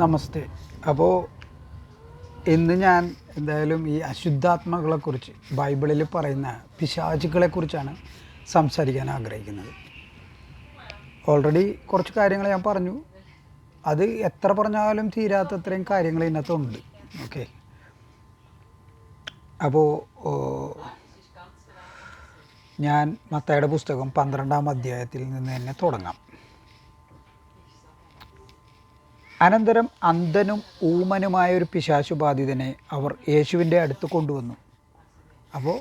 നമസ്തേ. അപ്പോൾ ഇന്ന് ഞാൻ എന്തായാലും ഈ അശുദ്ധാത്മകളെക്കുറിച്ച് ബൈബിളിൽ പറയുന്ന പിശാചുക്കളെക്കുറിച്ചാണ് സംസാരിക്കാൻ ആഗ്രഹിക്കുന്നത്. ഓൾറെഡി കുറച്ച് കാര്യങ്ങൾ ഞാൻ പറഞ്ഞു. അത് എത്ര പറഞ്ഞാലും തീരാത്തത്രയും കാര്യങ്ങൾ ഇതിനകത്തുണ്ട് ഓക്കെ അപ്പോൾ ഞാൻ മത്തയുടെ പുസ്തകം പന്ത്രണ്ടാം അധ്യായത്തിൽ നിന്ന് തന്നെ തുടങ്ങാം. അനന്തരം അന്ധനും ഊമനുമായ ഒരു പിശാശു ബാധിതനെ അവർ യേശുവിന്റെ അടുത്ത് കൊണ്ടുവന്നു. അപ്പോൾ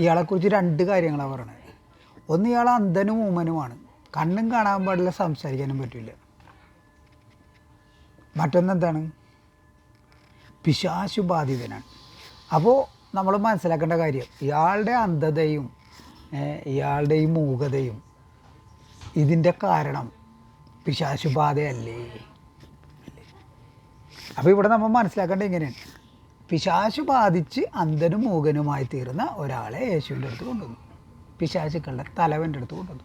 ഇയാളെക്കുറിച്ച് രണ്ട് കാര്യങ്ങളാണ് പറയുന്നത് ഒന്ന് ഇയാൾ അന്ധനും ഊമനുമാണ്. കണ്ണും കാണാൻ പാടില്ല സംസാരിക്കാനും പറ്റില്ല. മറ്റൊന്നെന്താണ്? പിശാശു ബാധിതനാണ്. അപ്പോൾ നമ്മൾ മനസ്സിലാക്കേണ്ട കാര്യം ഇയാളുടെ അന്ധതയും ഇയാളുടെ ഈ മൂകതയും ഇതിന്റെ കാരണം പിശാശുബാധയല്ലേ അപ്പോൾ ഇവിടെ നമ്മൾ മനസ്സിലാക്കേണ്ടത് ഇങ്ങനെയാണ്. പിശാശു ബാധിച്ച് അന്ധനും മൂകനുമായി തീർന്ന ഒരാളെ യേശുവിന്റെ അടുത്ത് കൊണ്ടുവന്നു. പിശാശുക്കളുടെ തലവന്റെ അടുത്ത് കൊണ്ടുവന്നു.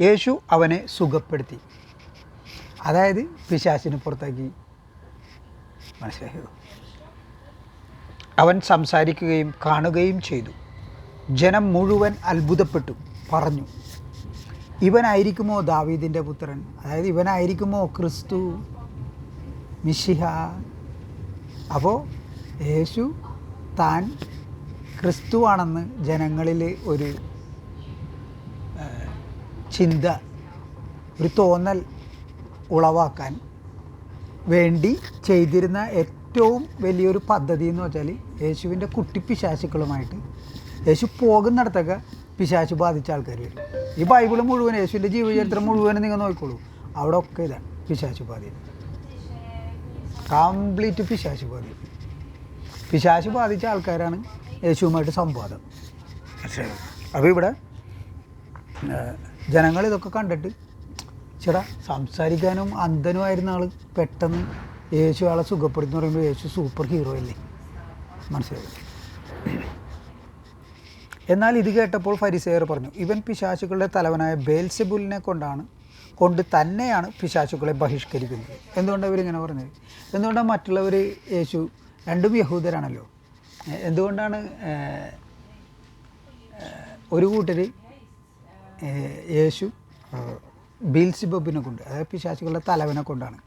യേശു അവനെ സുഖപ്പെടുത്തി. അതായത് പിശാചിനെ പുറത്താക്കി. മനസ്സിലായോ? അവൻ സംസാരിക്കുകയും കാണുകയും ചെയ്തു. ജനം മുഴുവൻ അത്ഭുതപ്പെട്ടു. പറഞ്ഞു. ഇവനായിരിക്കുമോ ദാവീദിന്റെ പുത്രൻ? അതായത് ഇവനായിരിക്കുമോ ക്രിസ്തു മിഷിഹ അപ്പോൾ യേശു താൻ ക്രിസ്തുവാണെന്ന് ജനങ്ങളിൽ ഒരു ചിന്ത ഒരു തോന്നൽ ഉളവാക്കാൻ വേണ്ടി ചെയ്തിരുന്ന ഏറ്റവും വലിയൊരു പദ്ധതി എന്ന് വെച്ചാൽ യേശുവിന്റെ കുട്ടി പിശാചുക്കളുമായിട്ട് യേശു പോകുന്നിടത്തൊക്കെ പിശാചു ബാധിച്ച ആൾക്കാർ വരും. ഈ ബൈബിൾ മുഴുവൻ യേശുവിന്റെ ജീവചരിത്രം മുഴുവനും നിങ്ങൾ നോക്കിക്കോളൂ. അവിടെ ഒക്കെ ഇതാണ് പിശാച്ച് ബാധി. കംപ്ലീറ്റ് പിശാച്ച് ബാധി. പിശാച്ച് ബാധിച്ച ആൾക്കാരാണ് യേശുവുമായിട്ട് സംവാദം. അപ്പോൾ ഇവിടെ ജനങ്ങൾ ഇതൊക്കെ കണ്ടിട്ട് ചേട്ടാ സംസാരിക്കാനും അന്ധനുമായിരുന്ന ആൾ പെട്ടെന്ന് യേശു ആളെ സുഖപ്പെടുത്തുന്ന പറയുമ്പോൾ യേശു സൂപ്പർ ഹീറോ അല്ലേ? മനസ്സിലായി? എന്നാൽ ഇത് കേട്ടപ്പോൾ ഫരിസേയർ പറഞ്ഞു ഇവൻ പിശാചുക്കളുടെ തലവനായ ബേൽസെബുലിനെ കൊണ്ടാണ് കൊണ്ട് തന്നെയാണ് പിശാചുക്കളെ ബഹിഷ്കരിക്കുന്നത്. എന്തുകൊണ്ടാണ് ഇവരിങ്ങനെ പറഞ്ഞത്? എന്തുകൊണ്ടാണ് മറ്റുള്ളവർ യേശു രണ്ടും യഹൂദരാണല്ലോ? എന്തുകൊണ്ടാണ് ഒരു കൂട്ടർ യേശു ബീൽസിബബിനെ കൊണ്ട് അതായത് പിശാചുക്കളുടെ തലവനെ കൊണ്ടാണ്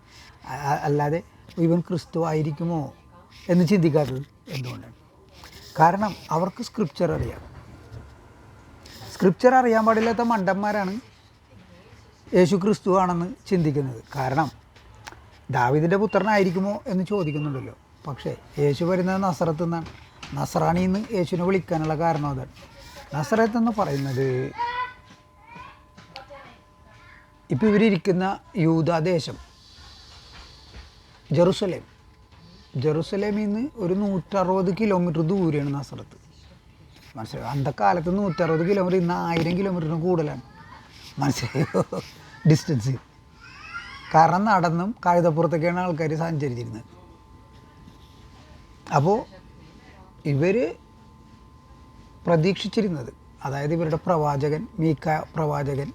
അല്ലാതെ ഇവൻ ക്രിസ്തു ആയിരിക്കുമോ എന്ന് ചിന്തിക്കാത്തത് എന്തുകൊണ്ടാണ്? കാരണം അവർക്ക് സ്ക്രിപ്ചർ അറിയാം. സ്ക്രിപ്ചർ അറിയാൻ പാടില്ലാത്ത മണ്ടന്മാരാണ് യേശു ക്രിസ്തു ആണെന്ന് ചിന്തിക്കുന്നത്. കാരണം ദാവിദിന്റെ പുത്രനായിരിക്കുമോ എന്ന് ചോദിക്കുന്നുണ്ടല്ലോ. പക്ഷേ യേശു വരുന്നത് നസറത്ത് നിന്നാണ്. നസറാണി എന്ന് യേശുവിനെ വിളിക്കാനുള്ള കാരണം അതാണ്. നസറത്ത് എന്ന് പറയുന്നത് ഇപ്പോൾ ഇവരിയ്ക്കുന്ന യൂതാദേശം ജെറുസലേം. ജെറുസലേമിൽ നിന്ന് ഒരു നൂറ്ററുപത് കിലോമീറ്റർ ദൂരെയാണ് നസറത്ത്. മനസ്സിലായോ? അന്തക്കാലത്ത് നൂറ്ററുപത് കിലോമീറ്റർ ഇന്ന് ആയിരം കിലോമീറ്ററിന് കൂടുതലാണ്. മനസ്സിലായോ? ഡിസ്റ്റൻസ് കാരണം നടന്നും കഴുതപ്പുറത്തൊക്കെയാണ് ആൾക്കാർ സഞ്ചരിച്ചിരുന്നത്. അപ്പോൾ ഇവർ പ്രതീക്ഷിച്ചിരുന്നത് അതായത് ഇവരുടെ പ്രവാചകൻ മീക്ക പ്രവാചകൻ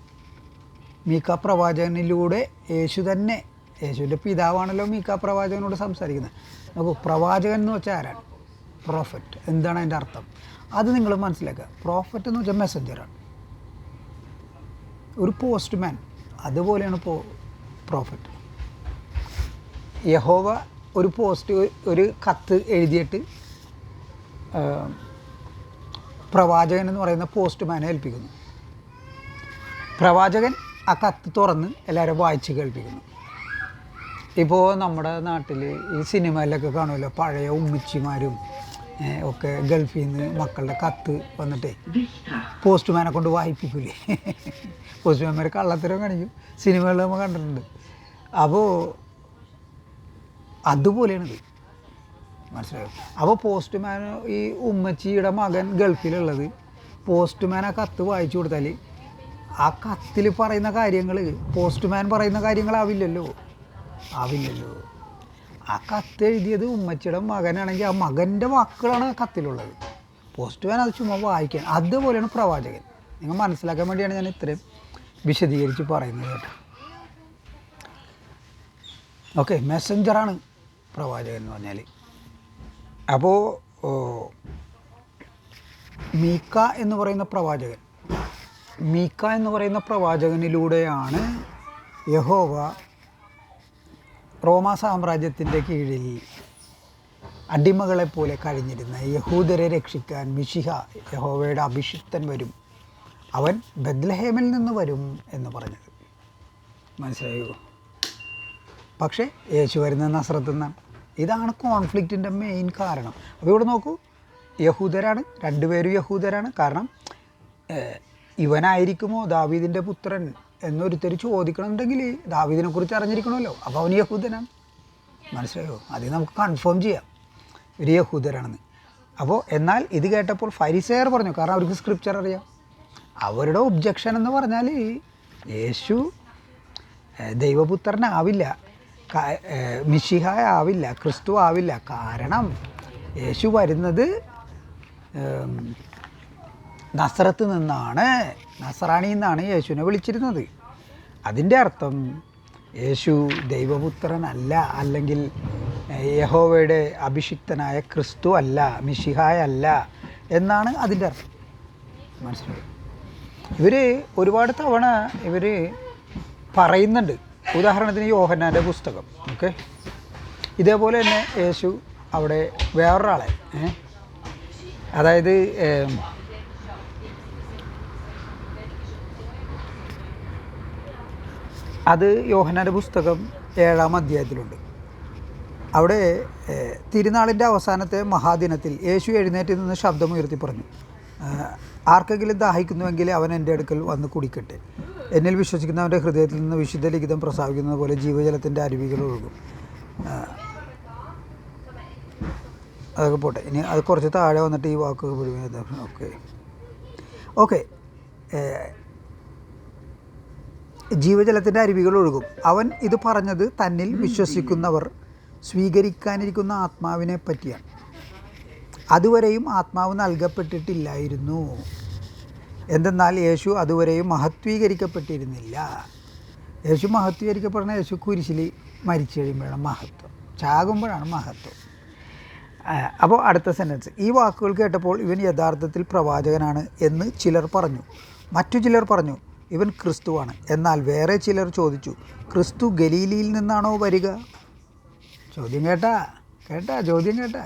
മീക്ക പ്രവാചകനിലൂടെ യേശു തന്നെ യേശുവിന്റെ പിതാവാണല്ലോ മീക്ക പ്രവാചകനോട് സംസാരിക്കുന്നത്. നോക്കൂ പ്രവാചകൻ എന്ന് വെച്ചാൽ ആരാണ്? പ്രോഫറ്റ് എന്താണ് അതിന്റെ അർത്ഥം? അത് നിങ്ങൾ മനസ്സിലാക്കുക. പ്രോഫറ്റ് എന്ന് വെച്ചാൽ മെസ്സഞ്ചറാണ് ഒരു പോസ്റ്റ് മാൻ അതുപോലെയാണ് പോ പ്രോഫറ്റ് യഹോവ ഒരു പോസ്റ്റ് ഒരു കത്ത് എഴുതിയിട്ട് പ്രവാചകൻ എന്ന് പറയുന്ന പോസ്റ്റ്മാനെ ഏൽപ്പിക്കുന്നു. പ്രവാചകൻ ആ കത്ത് തുറന്ന് എല്ലാവരും വായിച്ച് കേൾപ്പിക്കുന്നു. ഇപ്പോൾ നമ്മുടെ നാട്ടിൽ ഈ സിനിമയിലൊക്കെ കാണുമല്ലോ പഴയ ഉമ്മച്ചിമാരും ഒക്കെ ഗൾഫിൽ നിന്ന് മക്കളുടെ കത്ത് വന്നിട്ട് പോസ്റ്റ്മാനെ കൊണ്ട് വായിപ്പിക്കൂലേ. പോസ്റ്റ്മാൻമാർ കള്ളത്തരം കാണിക്കും. സിനിമകളിൽ നമ്മൾ കണ്ടിട്ടുണ്ട്. അപ്പോൾ അതുപോലെയാണിത്. മനസ്സിലായോ? അപ്പോൾ പോസ്റ്റ്മാൻ ഈ ഉമ്മച്ചിയുടെ മകൻ ഗൾഫിലുള്ളത് പോസ്റ്റ്മാൻ ആ കത്ത് വായിച്ചു കൊടുത്താൽ ആ കത്തിൽ പറയുന്ന കാര്യങ്ങൾ പോസ്റ്റ്മാൻ പറയുന്ന കാര്യങ്ങളാവില്ലല്ലോ. ആവില്ലല്ലോ. ആ കത്ത് എഴുതിയത് ഉമ്മച്ചിയുടെ മകനാണെങ്കിൽ ആ മകന്റെ വാക്കുകളാണ് കത്തിലുള്ളത്. പോസ്റ്റ്മാൻ അത് ചുമ്മാ വായിക്കാൻ. അതുപോലെയാണ് പ്രവാചകൻ. നിങ്ങൾ മനസ്സിലാക്കാൻ വേണ്ടിയാണ് ഞാൻ ഇത്രയും വിശദീകരിച്ച് പറയുന്നത് കേട്ടോ. ഓക്കെ മെസ്സഞ്ചറാണ് പ്രവാചകൻ എന്ന് പറഞ്ഞാൽ അപ്പോൾ മീക്ക എന്ന് പറയുന്ന പ്രവാചകൻ. മീക്ക എന്ന് പറയുന്ന പ്രവാചകനിലൂടെയാണ് യഹോവ റോമാ സാമ്രാജ്യത്തിന്റെ കീഴിൽ അടിമകളെപ്പോലെ കഴിഞ്ഞിരുന്ന യഹൂദരെ രക്ഷിക്കാൻ മിഷിഹ യഹോവയുടെ അഭിഷിക്തൻ വരും. അവൻ ബദ്ലഹേമിൽ നിന്ന് വരും എന്ന് പറഞ്ഞത്. മനസ്സിലായോ? പക്ഷേ യേശു വരുന്ന നസ്രത്ത് നിന്നാണ് ഇതാണ് കോൺഫ്ലിക്റ്റിന്റെ മെയിൻ കാരണം. അപ്പോൾ ഇവിടെ നോക്കൂ യഹൂദരാണ് രണ്ടുപേരും യഹൂദരാണ്. കാരണം ഇവനായിരിക്കുമോ ദാവീദിന്റെ പുത്രൻ? എന്നൊരുത്തർ ചോദിക്കണമെന്നുണ്ടെങ്കിൽ ദാവീദിനെ കുറിച്ച് അറിഞ്ഞിരിക്കണമല്ലോ. അപ്പോൾ അവൻ യഹൂദനാണ്. മനസ്സിലായോ? അത് നമുക്ക് കൺഫേം ചെയ്യാം. ഒരു യഹൂദരാണെന്ന്. അപ്പോൾ എന്നാൽ ഇത് കേട്ടപ്പോൾ ഫരിസെയർ പറഞ്ഞു കാരണം അവർക്ക് സ്ക്രിപ്ചർ അറിയാം. അവരുടെ ഒബ്ജക്ഷൻ എന്ന് പറഞ്ഞാൽ യേശു ദൈവപുത്രനാവില്ല മിഷിഹ ആവില്ല ക്രിസ്തു ആവില്ല. കാരണം യേശു വരുന്നത് ഏം, നസ്രത്ത് നിന്നാണ് നസറാണി എന്നാണ് യേശുവിനെ വിളിച്ചിരുന്നത്. അതിന്റെ അർത്ഥം യേശു ദൈവപുത്രനല്ല അല്ലെങ്കിൽ യഹോവയുടെ അഭിഷിക്തനായ ക്രിസ്തു അല്ല മിഷിഹായ അല്ല എന്നാണ് അതിന്റെ അർത്ഥം. മനസ്സിലായി? ഇവർ ഒരുപാട് തവണ ഇവർ പറയുന്നുണ്ട്. ഉദാഹരണത്തിന് യോഹന്നാന്റെ പുസ്തകം ഓക്കെ? ഇതേപോലെ തന്നെ യേശു അവിടെ വേറൊരാളെ? അതായത് അത് യോഹനാന്റെ പുസ്തകം ഏഴാം അധ്യായത്തിലുണ്ട്. അവിടെ തിരുനാളിന്റെ അവസാനത്തെ മഹാദിനത്തിൽ യേശു എഴുന്നേറ്റ് നിന്ന് ശബ്ദമുയർത്തി പറഞ്ഞു ആർക്കെങ്കിലും ദാഹിക്കുന്നുവെങ്കിൽ അവൻ എന്റെ അടുക്കൽ വന്ന് കുടിക്കട്ടെ. എന്നിൽ വിശ്വസിക്കുന്നവന്റെ ഹൃദയത്തിൽ നിന്ന് വിശുദ്ധ ലിഖിതം പ്രസാവിക്കുന്നത് പോലെ ജീവജലത്തിന്റെ അരുവികൾ ഒഴുകും. അതൊക്കെ പോട്ടെ. ഇനി അത് കുറച്ച് താഴെ വന്നിട്ട് ഈ വാക്കുകൾ ഓക്കെ. ഓക്കെ. ജീവജലത്തിന്റെ അരുവികൾ ഒഴുകും. അവൻ ഇത് പറഞ്ഞത് തന്നിൽ വിശ്വസിക്കുന്നവർ സ്വീകരിക്കാനിരിക്കുന്ന ആത്മാവിനെ പറ്റിയാണ്. അതുവരെയും ആത്മാവ് നൽകപ്പെട്ടിട്ടില്ലായിരുന്നു. എന്തെന്നാൽ യേശു അതുവരെയും മഹത്വീകരിക്കപ്പെട്ടിരുന്നില്ല. യേശു മഹത്വീകരിക്കപ്പെടുന്ന യേശു കുരിശിൽ മരിച്ചു കഴിയുമ്പോഴാണ് മഹത്വം. ചാകുമ്പോഴാണ് മഹത്വം. അപ്പോൾ അടുത്ത സെന്റൻസ് ഈ വാക്കുകൾ കേട്ടപ്പോൾ ഇവൻ യഥാർത്ഥത്തിൽ പ്രവാചകനാണ് എന്ന് ചിലർ പറഞ്ഞു. മറ്റു ചിലർ പറഞ്ഞു ഇവൻ ക്രിസ്തുവാണ്. എന്നാൽ വേറെ ചിലർ ചോദിച്ചു ക്രിസ്തു ഗലീലിയിൽ നിന്നാണോ വരിക? ചോദ്യം കേട്ടാ കേട്ടാ ചോദ്യം കേട്ടാ.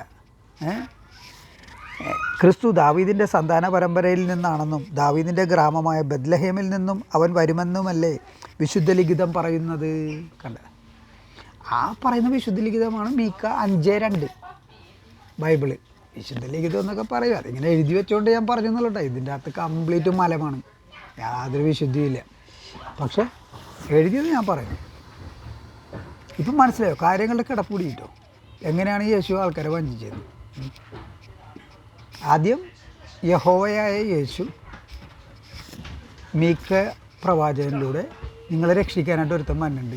ക്രിസ്തു ദാവീദിന്റെ സന്താന പരമ്പരയിൽ നിന്നാണെന്നും ദാവീദിന്റെ ഗ്രാമമായ ബദ്ലഹേമിൽ നിന്നും അവൻ വരുമെന്നുമല്ലേ വിശുദ്ധ ലിഖിതം പറയുന്നത്? കണ്ട ആ പറയുന്ന വിശുദ്ധ ലിഖിതമാണ് മീക്ക അഞ്ച് രണ്ട് ബൈബിൾ. വിശുദ്ധ ലിഖിതം എന്നൊക്കെ പറയുക അതിങ്ങനെ എഴുതി വെച്ചുകൊണ്ട് ഞാൻ പറഞ്ഞെന്നുള്ളൂ ഇതിന്റെ അകത്ത് കംപ്ലീറ്റ് മലമാണ്. യാതൊരു വിശുദ്ധിയില്ല. പക്ഷെ എഴുതിയത് ഞാൻ പറയും. ഇപ്പം മനസ്സിലായോ? കാര്യങ്ങളുടെ കിടപ്പൂടി കിട്ടോ എങ്ങനെയാണ് യേശു ആൾക്കാരെ വഞ്ചിച്ചത്. ആദ്യം യഹോവയായ യേശു മീക്ക പ്രവാചകനിലൂടെ നിങ്ങളെ രക്ഷിക്കാനായിട്ട് ഒരുത്തം മന്നുണ്ട്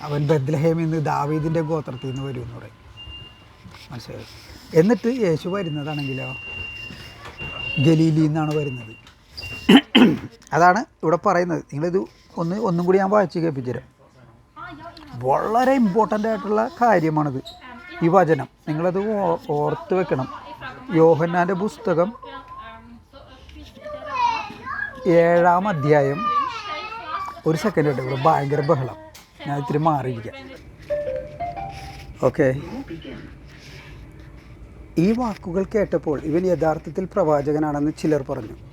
അവൻ ബദ്ലഹേമിൽ നിന്ന് ദാവീദിന്റെ ഗോത്രത്തിൽ നിന്ന് വരും എന്ന് പറയും. മനസ്സിലായോ? എന്നിട്ട് യേശു വരുന്നതാണെങ്കിലോ? ഗലീലിന്നാണ് വരുന്നത്. അതാണ് ഇവിടെ പറയുന്നത്. നിങ്ങളിത് ഒന്ന് ഒന്നും കൂടി ഞാൻ വായിച്ച് കേൾപ്പിച്ചു തരാം വളരെ ഇമ്പോർട്ടന്റ് ആയിട്ടുള്ള കാര്യമാണിത്. ഈ വചനം. നിങ്ങളത് ഓർത്ത് വെക്കണം. യോഹന്നാന്റെ പുസ്തകം ഏഴാം അധ്യായം. ഒരു സെക്കൻഡ് കേട്ടോ. ഇവിടെ ഭയങ്കര ബഹളം. ഞാൻ ഇത്തിരി മാറിയിരിക്കാം. ഓക്കെ ഈ വാക്കുകൾ കേട്ടപ്പോൾ ഇവൻ യഥാർത്ഥത്തിൽ പ്രവാചകനാണെന്ന് ചിലർ പറഞ്ഞു.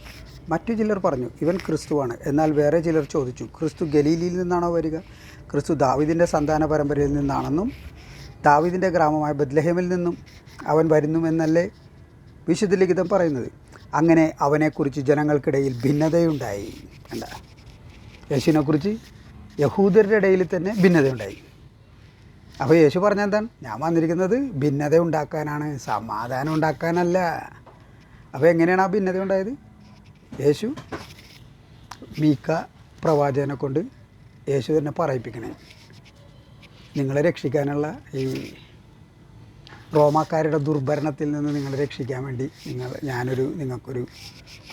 മറ്റു ചിലർ പറഞ്ഞു ഇവൻ ക്രിസ്തുവാണ്. എന്നാൽ വേറെ ചിലർ ചോദിച്ചു ക്രിസ്തു ഗലീലിയിൽ നിന്നാണോ വരിക? ക്രിസ്തു ദാവിദിന്റെ സന്താന പരമ്പരയിൽ നിന്നാണെന്നും ദാവിദിന്റെ ഗ്രാമമായ ബദ്ലഹേമിൽ നിന്നും അവൻ വരുന്നുവെന്നല്ലേ വിശുദ്ധ ലിഖിതം പറയുന്നത്? അങ്ങനെ അവനെക്കുറിച്ച് ജനങ്ങൾക്കിടയിൽ ഭിന്നതയുണ്ടായി. എന്താ യേശുവിനെക്കുറിച്ച് യഹൂദരുടെ ഇടയിൽ തന്നെ ഭിന്നതയുണ്ടായി. അപ്പോൾ യേശു പറഞ്ഞ എന്താണ്? ഞാൻ വന്നിരിക്കുന്നത് ഭിന്നത ഉണ്ടാക്കാനാണ് സമാധാനം ഉണ്ടാക്കാനല്ല. അപ്പോൾ എങ്ങനെയാണ് ആ ഭിന്നത ഉണ്ടായത് യേശു മീക്ക പ്രവാചകനെ കൊണ്ട് യേശു തന്നെ പറയിപ്പിക്കണേ. നിങ്ങളെ രക്ഷിക്കാനുള്ള ഈ റോമാക്കാരുടെ ദുർഭരണത്തിൽ നിന്ന് നിങ്ങളെ രക്ഷിക്കാൻ വേണ്ടി നിങ്ങൾ ഞാനൊരു നിങ്ങൾക്കൊരു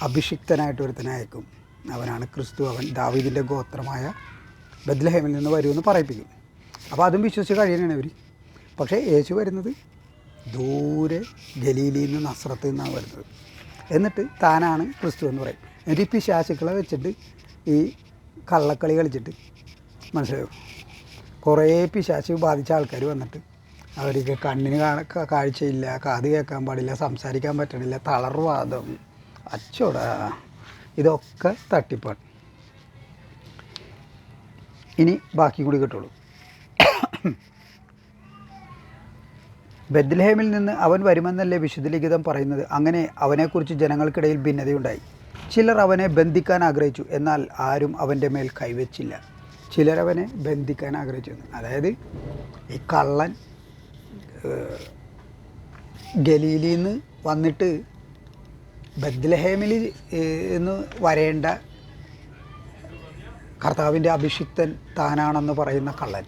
അഭിഷിക്തനായിട്ട് ഒരുത്തനെ അയക്കും. അവനാണ് ക്രിസ്തു അവൻ ദാവീദിന്റെ ഗോത്രമായ ബദ്ലഹേമിൽ നിന്ന് വരുമെന്ന് പറയിപ്പിക്കും. അപ്പോൾ അതും വിശ്വസിച്ച് കഴിയണേ ഇവർ പക്ഷേ യേശു വരുന്നത് ദൂരെ ഗലീലിയിൽ നിന്ന് നസ്രത്തിൽ നിന്നാണ് വരുന്നത്. എന്നിട്ട് താനാണ് ക്രിസ്തു എന്ന് പറയും. എന്നിട്ട് ഈ പിശാശുക്കളെ വെച്ചിട്ട് ഈ കള്ളക്കളി കളിച്ചിട്ട് മനസ്സിലായോ? കുറേ പിശാച്ച് ബാധിച്ച ആൾക്കാർ വന്നിട്ട് അവർക്ക് കണ്ണിന് കാഴ്ചയില്ല കാത് കേൾക്കാൻ പാടില്ല സംസാരിക്കാൻ പറ്റണില്ല തളർവാദം. അച്ചോടാ. ഇതൊക്കെ തട്ടിപ്പാണ്. ഇനി ബാക്കി കൂടി കിട്ടുള്ളൂ. ബദ്ലഹേമിൽ നിന്ന് അവൻ വരുമെന്നല്ലേ വിശുദ്ധ ലിഖിതം പറയുന്നത്? അങ്ങനെ അവനെക്കുറിച്ച് ജനങ്ങൾക്കിടയിൽ ഭിന്നതയുണ്ടായി. ചിലർ അവനെ ബന്ധിക്കാൻ ആഗ്രഹിച്ചു എന്നാൽ ആരും അവന്റെ മേൽ കൈവച്ചില്ല. ചിലർ അവനെ ബന്ധിക്കാൻ ആഗ്രഹിച്ചു. അതായത് ഈ കള്ളൻ ഗലീലിൽ നിന്ന് വന്നിട്ട് ബദ്ലഹേമിൽ നിന്ന് വരേണ്ട കർത്താവിന്റെ അഭിഷിക്തൻ താനാണെന്ന് പറയുന്ന കള്ളൻ.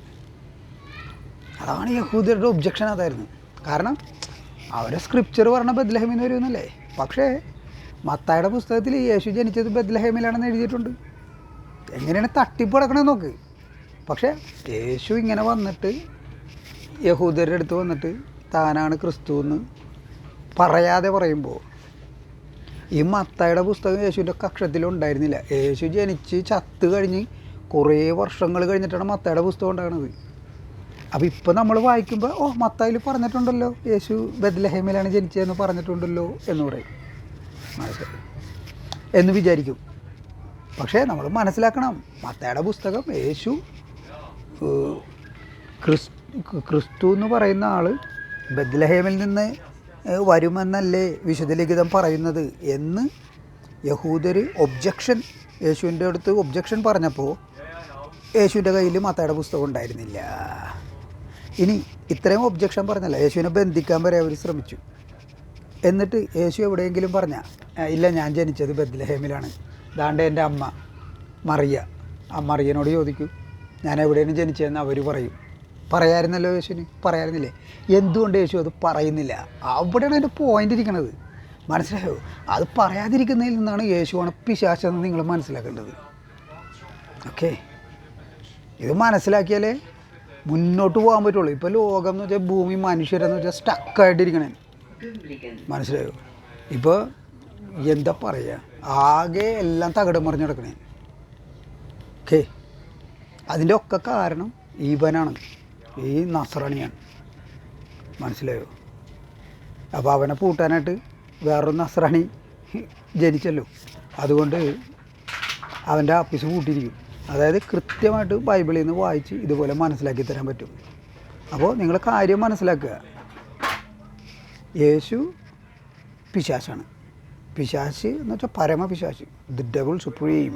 അതാണ് യഹൂദരുടെ ഒബ്ജക്ഷൻ അതായിരുന്നു. കാരണം അവരെ സ്ക്രിപ്ചർ പറഞ്ഞ ബദ്ലഹമിന് വരുമെന്നല്ലേ? പക്ഷേ മത്തായുടെ പുസ്തകത്തിൽ യേശു ജനിച്ചത് ബദ്ലഹേമിലാണെന്ന് എഴുതിയിട്ടുണ്ട്. എങ്ങനെയാണ് തട്ടിപ്പ് കിടക്കണമെന്ന് നോക്ക്. പക്ഷേ യേശു ഇങ്ങനെ വന്നിട്ട് യഹൂദരുടെ അടുത്ത് വന്നിട്ട് താനാണ് ക്രിസ്തു എന്ന് പറയാതെ പറയുമ്പോൾ ഈ മത്തായുടെ പുസ്തകം യേശുവിന്റെ കക്ഷത്തിലുണ്ടായിരുന്നില്ല യേശു ജനിച്ച് ചത്ത് കഴിഞ്ഞ് കുറേ വർഷങ്ങൾ കഴിഞ്ഞിട്ടാണ് മത്തായുടെ പുസ്തകം ഉണ്ടാകുന്നത് അപ്പോൾ ഇപ്പോൾ നമ്മൾ വായിക്കുമ്പോൾ ഓ മത്തായിൽ പറഞ്ഞിട്ടുണ്ടല്ലോ യേശു ബദ്ലഹേമിലാണ് ജനിച്ചതെന്ന് പറഞ്ഞിട്ടുണ്ടല്ലോ എന്ന് പറയും. എന്ന് വിചാരിക്കും. പക്ഷേ നമ്മൾ മനസ്സിലാക്കണം മത്തയുടെ പുസ്തകം യേശു ക്രിസ് ക്രിസ്തു എന്ന് പറയുന്ന ആൾ ബദ്ലഹേമിൽ നിന്ന് വരുമെന്നല്ലേ വിശുദ്ധ ലിഖിതം പറയുന്നത് എന്ന് യഹൂദർ ഒബ്ജക്ഷൻ യേശുവിന്റെ അടുത്ത് ഒബ്ജക്ഷൻ പറഞ്ഞപ്പോൾ യേശുവിന്റെ കയ്യിൽ മത്തയുടെ പുസ്തകം ഉണ്ടായിരുന്നില്ല. ഇനി ഇത്രയും ഒബ്ജക്ഷൻ പറഞ്ഞല്ല? യേശുവിനെ ബന്ധിക്കാൻ വരെ അവർ ശ്രമിച്ചു. എന്നിട്ട് യേശു എവിടെയെങ്കിലും പറഞ്ഞ ഇല്ല ഞാൻ ജനിച്ചത് ബദ്ലഹേമിലാണ് ദാണ്ട് എന്റെ അമ്മ മറിയ. ആ മറിയനോട് ചോദിക്കൂ ഞാൻ എവിടെയാണ് ജനിച്ചതെന്ന് അവർ പറയും. പറയായിരുന്നല്ലോ യേശുവിന്? പറയായിരുന്നില്ലേ? എന്തുകൊണ്ട് യേശു അത് പറയുന്നില്ല? അവിടെയാണ് അതിന്റെ പോയിന്റ് ഇരിക്കുന്നത് മനസ്സിലായോ? അത് പറയാതിരിക്കുന്നതിൽ നിന്നാണ് യേശുവാണ് പിശാശെന്ന് നിങ്ങൾ മനസ്സിലാക്കേണ്ടത്. ഓക്കേ ഇത് മനസ്സിലാക്കിയാലേ മുന്നോട്ട് പോകാൻ പറ്റുള്ളൂ. ഇപ്പോൾ ലോകം എന്ന് വെച്ചാൽ ഭൂമി മനുഷ്യരെന്ന് വെച്ചാൽ സ്റ്റക്കായിട്ടിരിക്കണേ മനസ്സിലായോ? ഇപ്പോൾ എന്താ പറയുക ആകെ എല്ലാം തകിടം മറിഞ്ഞ് കിടക്കണേ. ഓക്കെ അതിന്റെ ഒക്കെ കാരണം ഈവനാണ്. ഈ നസ്രണിയാണ്. മനസ്സിലായോ? അപ്പോൾ അവനെ പൂട്ടാനായിട്ട് വേറൊരു നസ്രാണി ജനിച്ചല്ലോ. അതുകൊണ്ട് അവന്റെ ആഫീസ് പൂട്ടിയിരിക്കും. അതായത് കൃത്യമായിട്ട് ബൈബിളിൽ നിന്ന് വായിച്ച് ഇതുപോലെ മനസ്സിലാക്കി തരാൻ പറ്റും. അപ്പോൾ നിങ്ങൾ കാര്യം മനസ്സിലാക്കുക. യേശു പിശാശാണ്. പിശാശ് എന്ന് വെച്ചാൽ പരമ പിശാശ് ദി ഡബിൾ സുപ്രീം.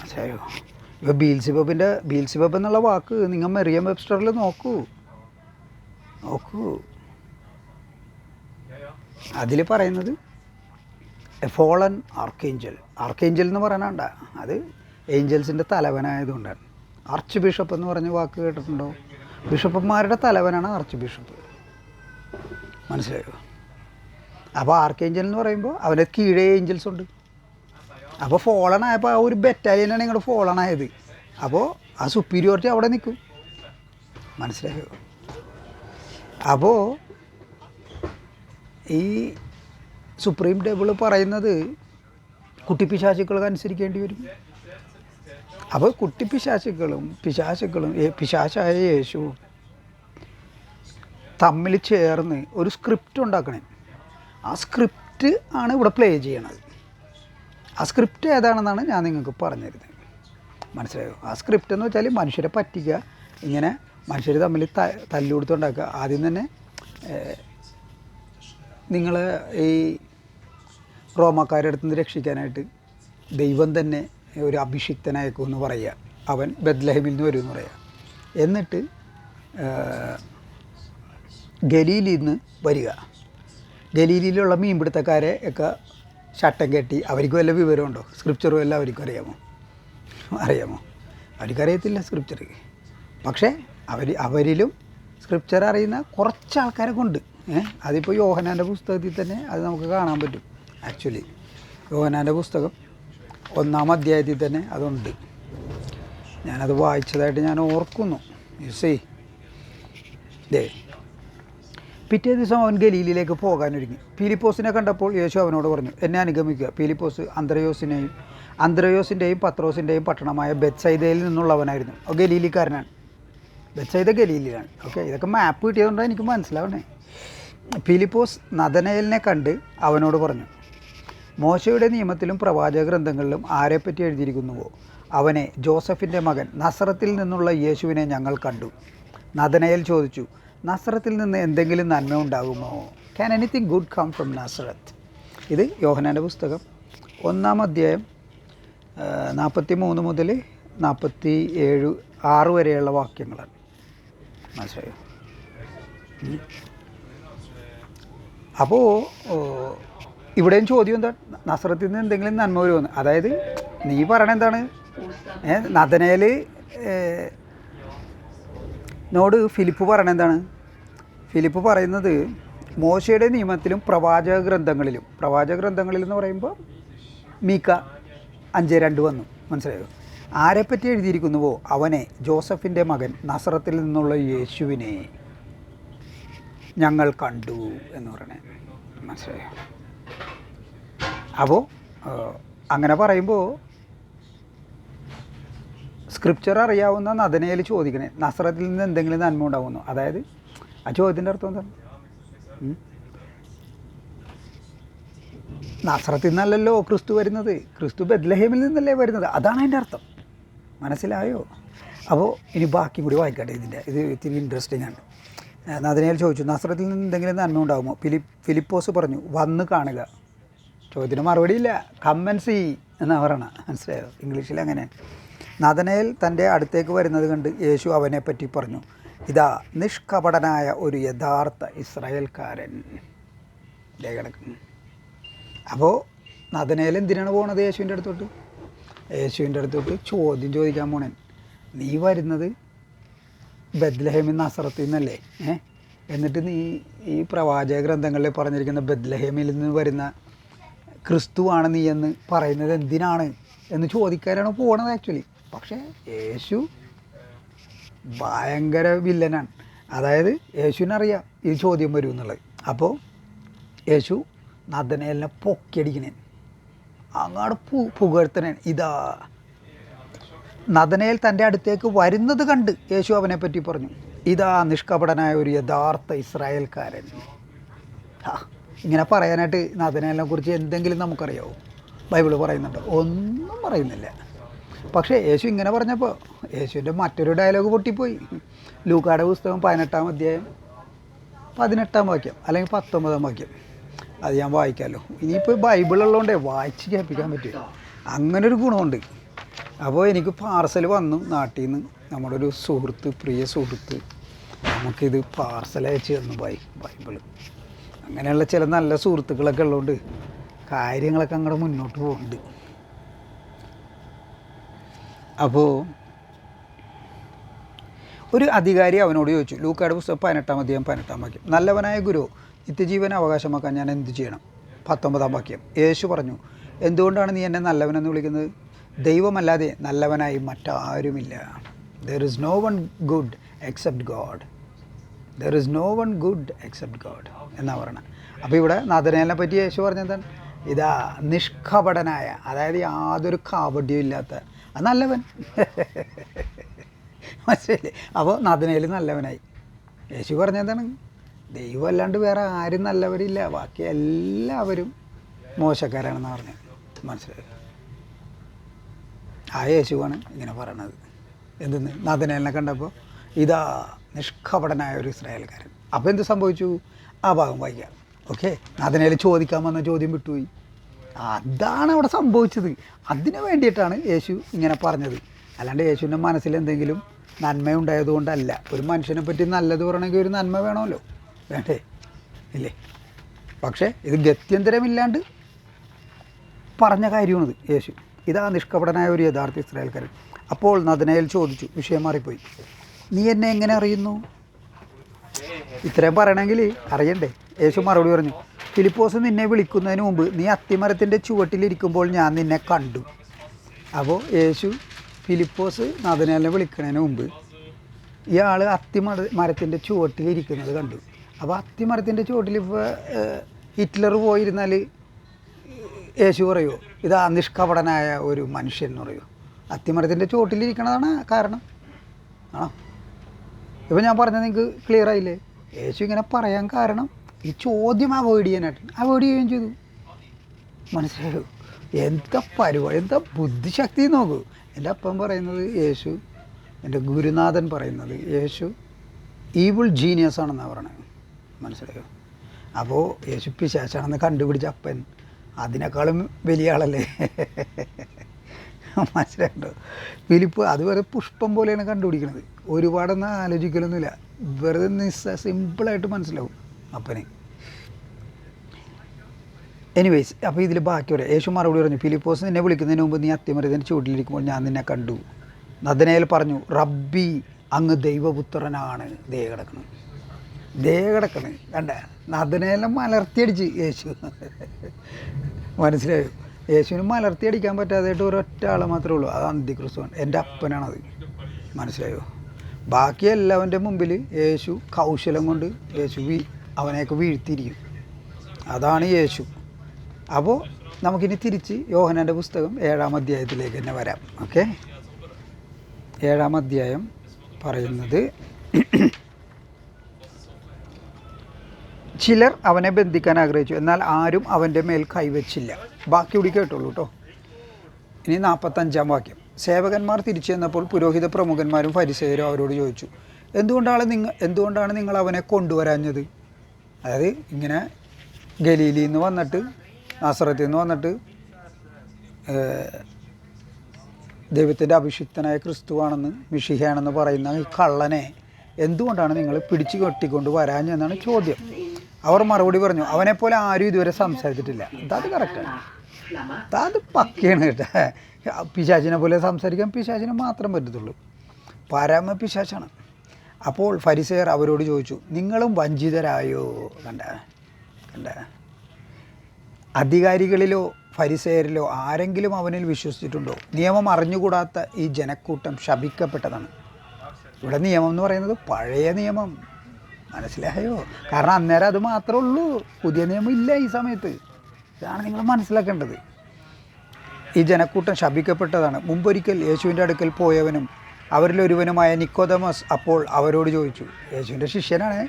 മനസ്സിലായോ? ഇപ്പോൾ ബീൽസിബബിന്റെ ബീൽസിബബ് എന്നുള്ള വാക്ക് നിങ്ങൾ മെറിയം വെബ്സ്റ്ററിൽ നോക്കൂ. നോക്കൂ. അതിൽ പറയുന്നത് എ ഫോളൻ ആർക്കേഞ്ചൽ. ആർക്കേഞ്ചൽ എന്ന് പറയാനാണ്ട അത് ഏഞ്ചൽസിന്റെ തലവനായതുകൊണ്ടാണ്. ആർച്ച് ബിഷപ്പ് എന്ന് പറഞ്ഞ വാക്ക് കേട്ടിട്ടുണ്ടോ? ബിഷപ്പന്മാരുടെ തലവനാണ് ആർച്ച് ബിഷപ്പ്. മനസ്സിലായോ? അപ്പോൾ ആർക്ക് ഏഞ്ചൽ എന്ന് പറയുമ്പോൾ അവന്റെ കീഴേ ഏഞ്ചൽസ് ഉണ്ട്. അപ്പോൾ ഫോളൺ ആയപ്പോൾ ആ ഒരു ബറ്റാലിയനാണ് ഇങ്ങോട്ട് ഫോളൺ ആയത്. അപ്പോൾ ആ സുപ്പീരിയോറിറ്റി അവിടെ നിൽക്കും. മനസ്സിലായോ? അപ്പോൾ ഈ സുപ്രീം ടേബിൾ പറയുന്നത് കുട്ടിപ്പിശാചുക്കൾക്ക് അനുസരിക്കേണ്ടി വരും. അപ്പോൾ കുട്ടി പിശാശുക്കളും പിശാശുക്കളും പിശാശായ യേശു തമ്മിൽ ചേർന്ന് ഒരു സ്ക്രിപ്റ്റ് ഉണ്ടാക്കണേ. ആ സ്ക്രിപ്റ്റ് ആണ് ഇവിടെ പ്ലേ ചെയ്യണത്. ആ സ്ക്രിപ്റ്റ് ഏതാണെന്നാണ് ഞാൻ നിങ്ങൾക്ക് പറഞ്ഞു തരുന്നത്. മനസ്സിലായോ? ആ സ്ക്രിപ്റ്റ് എന്ന് വെച്ചാൽ മനുഷ്യരെ പറ്റിക്കുക ഇങ്ങനെ മനുഷ്യർ തമ്മിൽ ത തല്ലുകൊടുത്തുണ്ടാക്കുക ആദ്യം തന്നെ നിങ്ങൾ ഈ റോമാക്കാരുടെ അടുത്ത് നിന്ന് രക്ഷിക്കാനായിട്ട് ദൈവം തന്നെ ഒരു അഭിഷിക്തനായേക്കും എന്ന് പറയുക. അവൻ ബദ്ലഹമിൽ നിന്ന് വരും എന്ന് പറയുക. എന്നിട്ട് ഗലീലിൽ നിന്ന് വരിക. ഗലീലിയിലുള്ള മീൻപിടുത്തക്കാരെ ഒക്കെ ചട്ടം കെട്ടി അവർക്ക് വല്ല വിവരമുണ്ടോ? സ്ക്രിപ്ചറും എല്ലാം അവർക്കും അറിയാമോ? അറിയാമോ? അവർക്കറിയത്തില്ല സ്ക്രിപ്ചർ പക്ഷേ അവർ അവരിലും സ്ക്രിപ്ചർ അറിയുന്ന കുറച്ച് ആൾക്കാരെ കൊണ്ട് അതിപ്പോൾ യോഹനാന്റെ പുസ്തകത്തിൽ തന്നെ അത് നമുക്ക് കാണാൻ പറ്റും. ആക്ച്വലി യോഹനാന്റെ പുസ്തകം ഒന്നാം അധ്യായത്തിൽ തന്നെ അതുണ്ട്. ഞാനത് വായിച്ചതായിട്ട് ഞാൻ ഓർക്കുന്നു. യുസേ ദേ. പിറ്റേ ദിവസം അവൻ ഗലീലിലേക്ക് പോകാനൊരുങ്ങി. ഫിലിപ്പോസിനെ കണ്ടപ്പോൾ യേശു അവനോട് പറഞ്ഞു എന്നെ അനുഗമിക്കുക. ഫിലിപ്പോസ് അന്ത്രയോസിനെയും അന്ത്രയോസിന്റെയും പത്രോസിന്റെയും പട്ടണമായ ബെത്സൈദയിൽ നിന്നുള്ളവനായിരുന്നു. അവൻ ഗലീലിക്കാരനാണ്. ബെത്സൈദ ഗലീലിലാണ്. ഓക്കെ ഇതൊക്കെ മാപ്പ് കിട്ടിയതുകൊണ്ടാണ് എനിക്ക് മനസ്സിലാവണേ ഫിലിപ്പോസ് നദനയലിനെ കണ്ട് അവനോട് പറഞ്ഞു മോശയുടെ നിയമത്തിലും പ്രവാചക ഗ്രന്ഥങ്ങളിലും ആരെപ്പറ്റി എഴുതിയിരിക്കുന്നുവോ? അവനെ ജോസഫിന്റെ മകൻ നസറത്തിൽ നിന്നുള്ള യേശുവിനെ ഞങ്ങൾ കണ്ടു. നദനയൽ ചോദിച്ചു നസറത്തിൽ നിന്ന് എന്തെങ്കിലും നന്മ ഉണ്ടാകുമോ? Can anything good come from Nazareth ഇത് യോഹനാന്റെ പുസ്തകം. ഒന്നാം അധ്യായം നാൽപ്പത്തി മൂന്ന് മുതൽ നാൽപ്പത്തി ഏഴ് ആറ് വരെയുള്ള വാക്യങ്ങളാണ്. മനസ്സിലായോ? അപ്പോൾ ഇവിടെയും ചോദ്യം എന്താ നസ്രത്തിൽ നിന്ന് എന്തെങ്കിലും നന്മ വരുമെന്ന് അതായത് നീ പറയണ എന്താണ്? നദനയിൽ നോട് ഫിലിപ്പ് പറയണ എന്താണ്? ഫിലിപ്പ് പറയുന്നത് മോശയുടെ നിയമത്തിലും പ്രവാചക ഗ്രന്ഥങ്ങളിലും. പ്രവാചക ഗ്രന്ഥങ്ങളിൽ എന്ന് പറയുമ്പോൾ മീക്ക അഞ്ച് രണ്ട് വന്നു. മനസ്സിലായോ? ആരെപ്പറ്റി എഴുതിയിരിക്കുന്നുവോ? അവനെ ജോസഫിന്റെ മകൻ നസറത്തിൽ നിന്നുള്ള യേശുവിനെ ഞങ്ങൾ കണ്ടു എന്ന് പറയണേ. മനസ്സിലായോ? അപ്പോൾ അങ്ങനെ പറയുമ്പോൾ സ്ക്രിപ്ചർ അറിയാവുന്ന നദനയിൽ ചോദിക്കണേ നസ്രത്തിൽ നിന്ന് എന്തെങ്കിലും നന്മ ഉണ്ടാകുന്നു അതായത് ആ ചോദ്യത്തിന്റെ അർത്ഥം എന്താണ്? നസ്രത്തിൽ നിന്നല്ലല്ലോ ക്രിസ്തു വരുന്നത്. ക്രിസ്തു ബദ്ലഹേമിൽ നിന്നല്ലേ വരുന്നത്. അതാണ് അതിന്റെ അർത്ഥം. മനസ്സിലായോ? അപ്പോൾ ഇനി ബാക്കി കൂടി വായിക്കട്ടെ ഇതിന്റെ ഇത് ഇത്തിരി ഇൻട്രസ്റ്റിംഗ് ആണ്. നദനയിൽ ചോദിച്ചു നസ്രത്തിൽ നിന്ന് എന്തെങ്കിലും നന്മ ഉണ്ടാകുമോ? ഫിലിപ്പ് ഫിലിപ്പോസ് പറഞ്ഞു വന്ന് കാണുക. ചോദ്യത്തിന് മറുപടിയില്ല കമ്മൻസി എന്നാ പറയണ. മനസ്സിലായോ? ഇംഗ്ലീഷിൽ അങ്ങനെ. നദനയിൽ തന്റെ അടുത്തേക്ക് വരുന്നത് കണ്ട് യേശു അവനെ പറ്റി പറഞ്ഞു ഇതാ നിഷ്കപടനായ ഒരു യഥാർത്ഥ ഇസ്രായേൽക്കാരൻ. അപ്പോൾ നദനയിൽ എന്തിനാണ് പോണത് യേശുവിന്റെ അടുത്തോട്ട്? യേശുവിന്റെ അടുത്തോട്ട് ചോദ്യം ചോദിക്കാൻ പോണേൻ നീ വരുന്നത് ബദ്ലഹേമിൽ നസറത്തിൽ നിന്നല്ലേ ഏ? എന്നിട്ട് നീ ഈ പ്രവാചക ഗ്രന്ഥങ്ങളിൽ പറഞ്ഞിരിക്കുന്ന ബദ്ലഹേമിൽ നിന്ന് വരുന്ന ക്രിസ്തുവാണ് നീ എന്ന് പറയുന്നത് എന്തിനാണ് എന്ന് ചോദിക്കാനാണ് പോണത് ആക്ച്വലി. പക്ഷേ യേശു ഭയങ്കര വില്ലനാണ്. അതായത് യേശുവിനറിയാം ഈ ചോദ്യം വരും എന്നുള്ളത്. അപ്പോൾ യേശു നദനേലിനെ പൊക്കിയടിക്കണേ. അങ്ങാട് പു പുകഴ്ത്തണേ. ഇതാ നദനയിൽ തന്റെ അടുത്തേക്ക് വരുന്നത് കണ്ട് യേശു അവനെ പറ്റി പറഞ്ഞു ഇതാ നിഷ്കപടനായ ഒരു യഥാർത്ഥ ഇസ്രായേൽക്കാരൻ. ഇങ്ങനെ പറയാനായിട്ട് നദനേലിനെ കുറിച്ച് എന്തെങ്കിലും നമുക്കറിയാവോ? ബൈബിൾ പറയുന്നുണ്ട്. ഒന്നും പറയുന്നില്ല. പക്ഷേ യേശു ഇങ്ങനെ പറഞ്ഞപ്പോൾ യേശുവിന്റെ മറ്റൊരു ഡയലോഗ് പൊട്ടിപ്പോയി. ലൂക്കായുടെ പുസ്തകം പതിനെട്ടാം അധ്യായം പതിനെട്ടാം വാക്യം അല്ലെങ്കിൽ പത്തൊമ്പതാം വാക്യം. അത് ഞാൻ വായിക്കാമല്ലോ ഇനിയിപ്പോൾ ബൈബിളുള്ളതുകൊണ്ടേ വായിച്ച് കേൾപ്പിക്കാൻ പറ്റില്ല അങ്ങനൊരു ഗുണമുണ്ട്. അപ്പോൾ എനിക്ക് പാർസൽ വന്നു നാട്ടിൽ നിന്ന് നമ്മുടെ ഒരു സുഹൃത്ത് പ്രിയ സുഹൃത്ത്. നമുക്കിത് പാർസൽ അയച്ച് തന്നു ബൈ ബൈബിൾ അങ്ങനെയുള്ള ചില നല്ല സുഹൃത്തുക്കളൊക്കെ ഉള്ളതുകൊണ്ട് കാര്യങ്ങളൊക്കെ അങ്ങോട്ട് മുന്നോട്ട് പോകുന്നുണ്ട് അപ്പോൾ ഒരു അധികാരി അവനോട് ചോദിച്ചു ലൂക്കാട് പുസ്തകം പതിനെട്ടാം അധികം പതിനെട്ടാം വാക്യം. നല്ലവനായ ഗുരു നിത്യജീവൻ അവകാശമാക്കാൻ ഞാൻ എന്ത് ചെയ്യണം? പത്തൊമ്പതാം വാക്യം. യേശു പറഞ്ഞു എന്തുകൊണ്ടാണ് നീ എന്നെ നല്ലവനെന്ന് വിളിക്കുന്നത്? ദൈവമല്ലാതെ നല്ലവനായി മറ്റാരുമില്ല. There is no one good except God there is no one good except God എന്നാ പറയണത് അപ്പോൾ ഇവിടെ നാഥനേലിനെ പറ്റി യേശു പറഞ്ഞെന്താണ് ഇതാ നിഷ്കപടനായ അതായത് യാതൊരു കാപട്യവും ഇല്ലാത്ത അത് നല്ലവൻ. മനസ്സിലായില്ലേ? അപ്പോൾ നാഥനേൽ നല്ലവനായി. യേശു പറഞ്ഞെന്താണ് ദൈവം അല്ലാണ്ട് വേറെ ആരും നല്ലവരില്ല. ബാക്കി എല്ലാവരും മോശക്കാരാണെന്ന് പറഞ്ഞു മനസ്സിലായി? ആ യേശുവാണ് ഇങ്ങനെ പറയണത്. എന്തെന്ന്? നാഥനേലിനെ കണ്ടപ്പോൾ ഇതാ നിഷ്കപടനായ ഒരു ഇസ്രായേൽക്കാരൻ. അപ്പോൾ എന്ത് സംഭവിച്ചു? ആ ഭാഗം വായിക്കാം. ഓക്കെ? നാഥനേൽ ചോദിക്കാൻ വന്ന ചോദ്യം വിട്ടുപോയി. അതാണ് അവിടെ സംഭവിച്ചത്. അതിനു വേണ്ടിയിട്ടാണ് യേശു ഇങ്ങനെ പറഞ്ഞത്. അല്ലാണ്ട് യേശുവിന്റെ മനസ്സിൽ എന്തെങ്കിലും നന്മയുണ്ടായതുകൊണ്ടല്ല ഒരു മനുഷ്യനെ പറ്റി നല്ലത് പറയണമെങ്കിൽ ഒരു നന്മ വേണമല്ലോ. വേണ്ടേ? ഇല്ലേ? പക്ഷേ ഇത് ഗത്യന്തരമില്ലാണ്ട് പറഞ്ഞ കാര്യമാണിത് യേശു. ഇതാ നിഷ്കപടനായ ഒരു യഥാർത്ഥ ഇസ്രായേൽക്കാരൻ. അപ്പോൾ നദനയിൽ ചോദിച്ചു വിഷയം മാറിപ്പോയി. നീ എന്നെ എങ്ങനെ അറിയുന്നു? ഇത്രയും പറയണമെങ്കിൽ അറിയണ്ടേ? യേശു മറുപടി പറഞ്ഞു ഫിലിപ്പോസ് നിന്നെ വിളിക്കുന്നതിന് മുമ്പ് നീ അത്തിമരത്തിന്റെ ചുവട്ടിലിരിക്കുമ്പോൾ ഞാൻ നിന്നെ കണ്ടു. അപ്പോൾ യേശു ഫിലിപ്പോസ് നദനാലിനെ വിളിക്കുന്നതിന് മുമ്പ് ഇയാൾ അത്തിമര മരത്തിന്റെ ചുവട്ടിലിരിക്കുന്നത് കണ്ടു. അപ്പോൾ അത്തിമരത്തിന്റെ ചുവട്ടിൽ ഇപ്പോൾ ഹിറ്റ്ലർ പോയിരുന്നാൽ യേശു പറയൂ ഇതാ നിഷ്കപടനായ ഒരു മനുഷ്യൻ എന്ന് പറയൂ. അത്തിമരത്തിന്റെ ചുവട്ടിലിരിക്കണതാണ് കാരണം. ആണോ? ഇപ്പം ഞാൻ പറഞ്ഞത് നിങ്ങൾക്ക് ക്ലിയർ ആയില്ലേ? യേശു ഇങ്ങനെ പറയാൻ കാരണം ഈ ചോദ്യം അവോയ്ഡ് ചെയ്യാനായിട്ട്. അവോയ്ഡ് ചെയ്യുകയും ചെയ്തു. മനസ്സിലായോ? എന്താ പരിപാടി? എന്താ ബുദ്ധിശക്തി നോക്കൂ. എന്റെ അപ്പം പറയുന്നത് യേശു എന്റെ ഗുരുനാഥൻ പറയുന്നത് യേശു ഈവിൾ ജീനിയസ് ആണെന്നാണ് പറയണത്. മനസ്സിലായോ? അപ്പോൾ യേശു പിശാച്ചാണെന്ന് കണ്ടുപിടിച്ച അപ്പൻ അതിനേക്കാളും വലിയ ആളല്ലേ? മനസ്സിലായിട്ടോ ഫിലിപ്പ് അത് വെറുതെ പുഷ്പം പോലെയാണ് കണ്ടുപിടിക്കുന്നത് ഒരുപാടൊന്നും ആലോചിക്കലൊന്നുമില്ല. വെറുതെ നിസ്സ സിമ്പിളായിട്ട് മനസ്സിലാവും അപ്പന്. എനിവേസ് അപ്പോൾ ഇതിൽ ബാക്കി വരെ യേശു മറുപടി പറഞ്ഞു ഫിലിപ്പോസ് നിന്നെ വിളിക്കുന്നതിന് മുമ്പ് നീ അത്യമറിയതിന് ചൂട്ടിലിരിക്കുമ്പോൾ ഞാൻ നിന്നെ കണ്ടു. നദനയിൽ പറഞ്ഞു റബ്ബി അങ്ങ് ദൈവപുത്രനാണ്. ദേ കിടക്കണം. ദേ കിടക്കണേ. കണ്ട? നദനയെല്ലാം മലർത്തിയടിച്ച് യേശു. മനസ്സിലായോ? യേശുവിന് മലർത്തി അടിക്കാൻ പറ്റാതായിട്ട് ഒരൊറ്റ ആളെ മാത്രമേ ഉള്ളൂ. അത് അന്തിക്രിസ്തുവാണ്. എന്റെ അപ്പനാണത്. മനസ്സിലായോ? ബാക്കി എല്ലാവന്റെ മുമ്പിൽ യേശു കൗശലം കൊണ്ട് യേശു വീ അവനെയൊക്കെ വീഴ്ത്തിയിരിക്കും. അതാണ് യേശു. അപ്പോൾ നമുക്കിനി തിരിച്ച് യോഹനന്റെ പുസ്തകം ഏഴാം അധ്യായത്തിലേക്ക് തന്നെ വരാം. ഓക്കെ? ഏഴാം അധ്യായം പറയുന്നത് ചിലർ അവനെ ബന്ധിക്കാൻ ആഗ്രഹിച്ചു. എന്നാൽ ആരും അവന്റെ മേൽ കൈവച്ചില്ല. ബാക്കി കൂടി കേട്ടുള്ളൂ കേട്ടോ ഇനി നാൽപ്പത്തഞ്ചാം വാക്യം. സേവകന്മാർ തിരിച്ചു ചെന്നപ്പോൾ പുരോഹിത പ്രമുഖന്മാരും ഫരിസേയരും അവരോട് ചോദിച്ചു എന്തുകൊണ്ടാണ് നിങ്ങൾ എന്തുകൊണ്ടാണ് നിങ്ങൾ അവനെ കൊണ്ടുവരാഞ്ഞത്? അതായത് ഇങ്ങനെ ഗലീലിയിൽ നിന്ന് വന്നിട്ട് നാസറത്തിൽ നിന്ന് വന്നിട്ട് ദൈവത്തിന്റെ അഭിഷിക്തനായ ക്രിസ്തുവാണെന്ന് മിഷിഹയാണെന്ന് പറയുന്ന ഈ കള്ളനെ എന്തുകൊണ്ടാണ് നിങ്ങൾ പിടിച്ചു കെട്ടിക്കൊണ്ട് വരാഞ്ഞെന്നാണ് ചോദ്യം. അവർ മറുപടി പറഞ്ഞു. അവനെ പോലെ ആരും ഇതുവരെ സംസാരിച്ചിട്ടില്ല. അത് കറക്റ്റാണ് അത് പക്കയാണ് കേട്ടോ. പിശാചിനെ പോലെ സംസാരിക്കാൻ പിശാചിനെ മാത്രം പറ്റത്തുള്ളൂ. പരമ പിശാച്ചാണ് അപ്പോൾ ഫരിസേർ അവരോട് ചോദിച്ചു നിങ്ങളും വഞ്ചിതരായോ? കണ്ട കണ്ട. അധികാരികളിലോ ഫരിസേരിലോ ആരെങ്കിലും അവനിൽ വിശ്വസിച്ചിട്ടുണ്ടോ? നിയമം അറിഞ്ഞുകൂടാത്ത ഈ ജനക്കൂട്ടം ശപിക്കപ്പെട്ടതാണ്. ഇവിടെ നിയമം എന്ന് പറയുന്നത് പഴയ നിയമം. മനസ്സിലായോ? കാരണം അന്നേരം അത് മാത്രമേ ഉള്ളൂ. പുതിയ നിയമം ഇല്ല ഈ സമയത്ത്. ഇതാണ് നിങ്ങൾ മനസ്സിലാക്കേണ്ടത്. ഈ ജനക്കൂട്ടം ശപിക്കപ്പെട്ടതാണ്. മുമ്പൊരിക്കൽ യേശുവിന്റെ അടുക്കൽ പോയവനും അവരിലൊരുവനുമായ നിക്കോദമസ് അപ്പോൾ അവരോട് ചോദിച്ചു യേശുവിന്റെ ശിഷ്യനാണ്?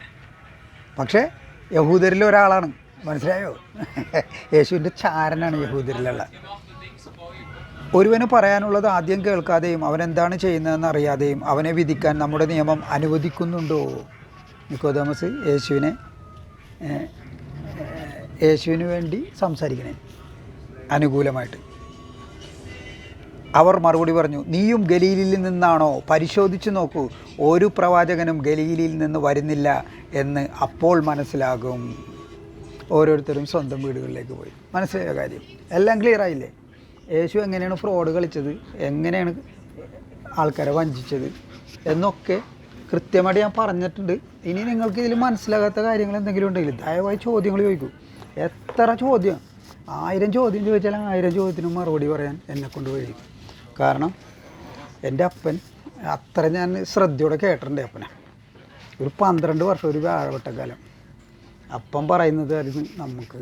പക്ഷേ യഹൂദരിൽ ഒരാളാണ്. മനസ്സിലായോ? യേശുവിന്റെ ചാരനാണ് യഹൂദരിലുള്ള. ഒരുവന് പറയാനുള്ളത് ആദ്യം കേൾക്കാതെയും അവൻ എന്താണ് ചെയ്യുന്നതെന്ന് അറിയാതെയും അവനെ വിധിക്കാൻ നമ്മുടെ നിയമം അനുവദിക്കുന്നുണ്ടോ? നിക്കോദമസ് യേശുവിനെ യേശുവിന് വേണ്ടി സംസാരിക്കണേ അനുകൂലമായിട്ട്. അവർ മറുപടി പറഞ്ഞു നീയും ഗലീലിൽ നിന്നാണോ? പരിശോധിച്ചു നോക്കൂ. ഒരു പ്രവാചകനും ഗലീലിൽ നിന്ന് വരുന്നില്ല എന്ന് അപ്പോൾ മനസ്സിലാകും. ഓരോരുത്തരും സ്വന്തം വീടുകളിലേക്ക് പോയി. മനസ്സിലായ കാര്യം. എല്ലാം ക്ലിയർ ആയില്ലേ? യേശു എങ്ങനെയാണ് ഫ്രോഡ് കളിച്ചത്? എങ്ങനെയാണ് ആൾക്കാരെ വഞ്ചിച്ചത്? എന്നൊക്കെ കൃത്യമായിട്ട് ഞാൻ പറഞ്ഞിട്ടുണ്ട്. ഇനി നിങ്ങൾക്ക് ഇതിൽ മനസ്സിലാകാത്ത കാര്യങ്ങൾ എന്തെങ്കിലും ഉണ്ടെങ്കിൽ ദയവായി ചോദ്യങ്ങൾ ചോദിക്കൂ. എത്ര ചോദ്യം? ആയിരം ചോദ്യം ചോദിച്ചാൽ ആയിരം ചോദ്യത്തിന് മറുപടി പറയാൻ എന്നെ കൊണ്ട് കഴിയും. കാരണം എന്റെ അപ്പൻ അത്ര ഞാൻ ശ്രദ്ധയോടെ കേട്ടിട്ടുണ്ട് അപ്പനെ. ഒരു പന്ത്രണ്ട് വർഷം ഒരു വ്യാഴവട്ടക്കാലം. അപ്പം പറയുന്നത് അതിന് നമുക്ക്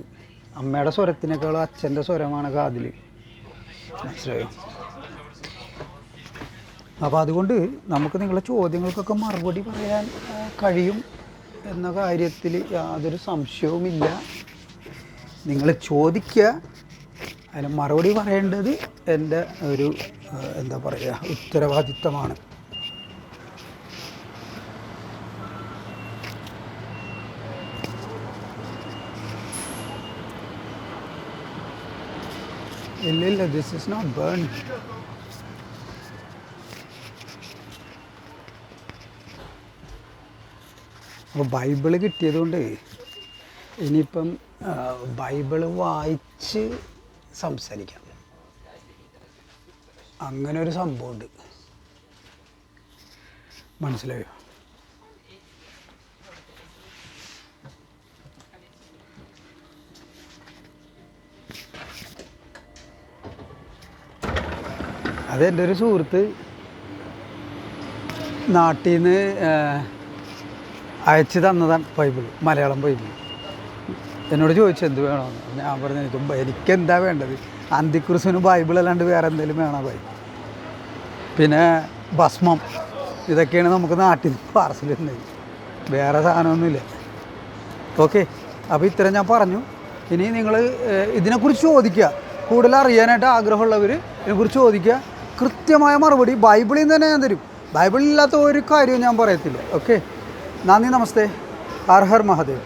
അമ്മയുടെ സ്വരത്തിനേക്കാളും അച്ഛന്റെ സ്വരമാണ് കാതിൽ മനസ്സിലായോ? അപ്പോൾ അതുകൊണ്ട് നമുക്ക് നിങ്ങളെ ചോദ്യങ്ങൾക്കൊക്കെ മറുപടി പറയാൻ കഴിയും എന്ന കാര്യത്തിൽ യാതൊരു സംശയവുമില്ല. നിങ്ങൾ ചോദിക്കുക അതിന് മറുപടി പറയേണ്ടത് എന്റെ ഒരു എന്താ പറയുക ഉത്തരവാദിത്തമാണ് ഇല്ല ഇല്ല ദിസ് ഇസ് നോട്ട് ബേൺ അപ്പോൾ ബൈബിൾ കിട്ടിയതുകൊണ്ട് ഇനിയിപ്പം ബൈബിൾ വായിച്ച് സംസാരിക്കാം. അങ്ങനെ ഒരു സംഭവമുണ്ട്. മനസ്സിലായോ? അത് എന്റെ ഒരു സുഹൃത്ത് നാട്ടിൽ നിന്ന് അയച്ചു തന്നതാണ് ബൈബിൾ മലയാളം ബൈബിൾ എന്നോട് ചോദിച്ചു എന്ത് വേണമെന്ന്? ഞാൻ പറഞ്ഞു എനിക്ക് എനിക്കെന്താ വേണ്ടത്? അന്തിക്കുറിസിന് ബൈബിൾ അല്ലാണ്ട് വേറെ എന്തെങ്കിലും വേണോ ബൈ? പിന്നെ ഭസ്മം ഇതൊക്കെയാണ് നമുക്ക് നാട്ടിൽ പാർസൽ വരുന്നത്. വേറെ സാധനമൊന്നുമില്ല. ഓക്കെ അപ്പോൾ ഇത്രയും ഞാൻ പറഞ്ഞു. ഇനി നിങ്ങൾ ഇതിനെക്കുറിച്ച് ചോദിക്കുക. കൂടുതൽ അറിയാനായിട്ട് ആഗ്രഹമുള്ളവർ ഇതിനെക്കുറിച്ച് ചോദിക്കുക. കൃത്യമായ മറുപടി ബൈബിളിൽ നിന്ന് തന്നെ ഞാൻ തരും. ബൈബിളില്ലാത്ത ഒരു കാര്യവും ഞാൻ പറയത്തില്ല. ഓക്കെ? नानी नमस्ते हर हर महादेव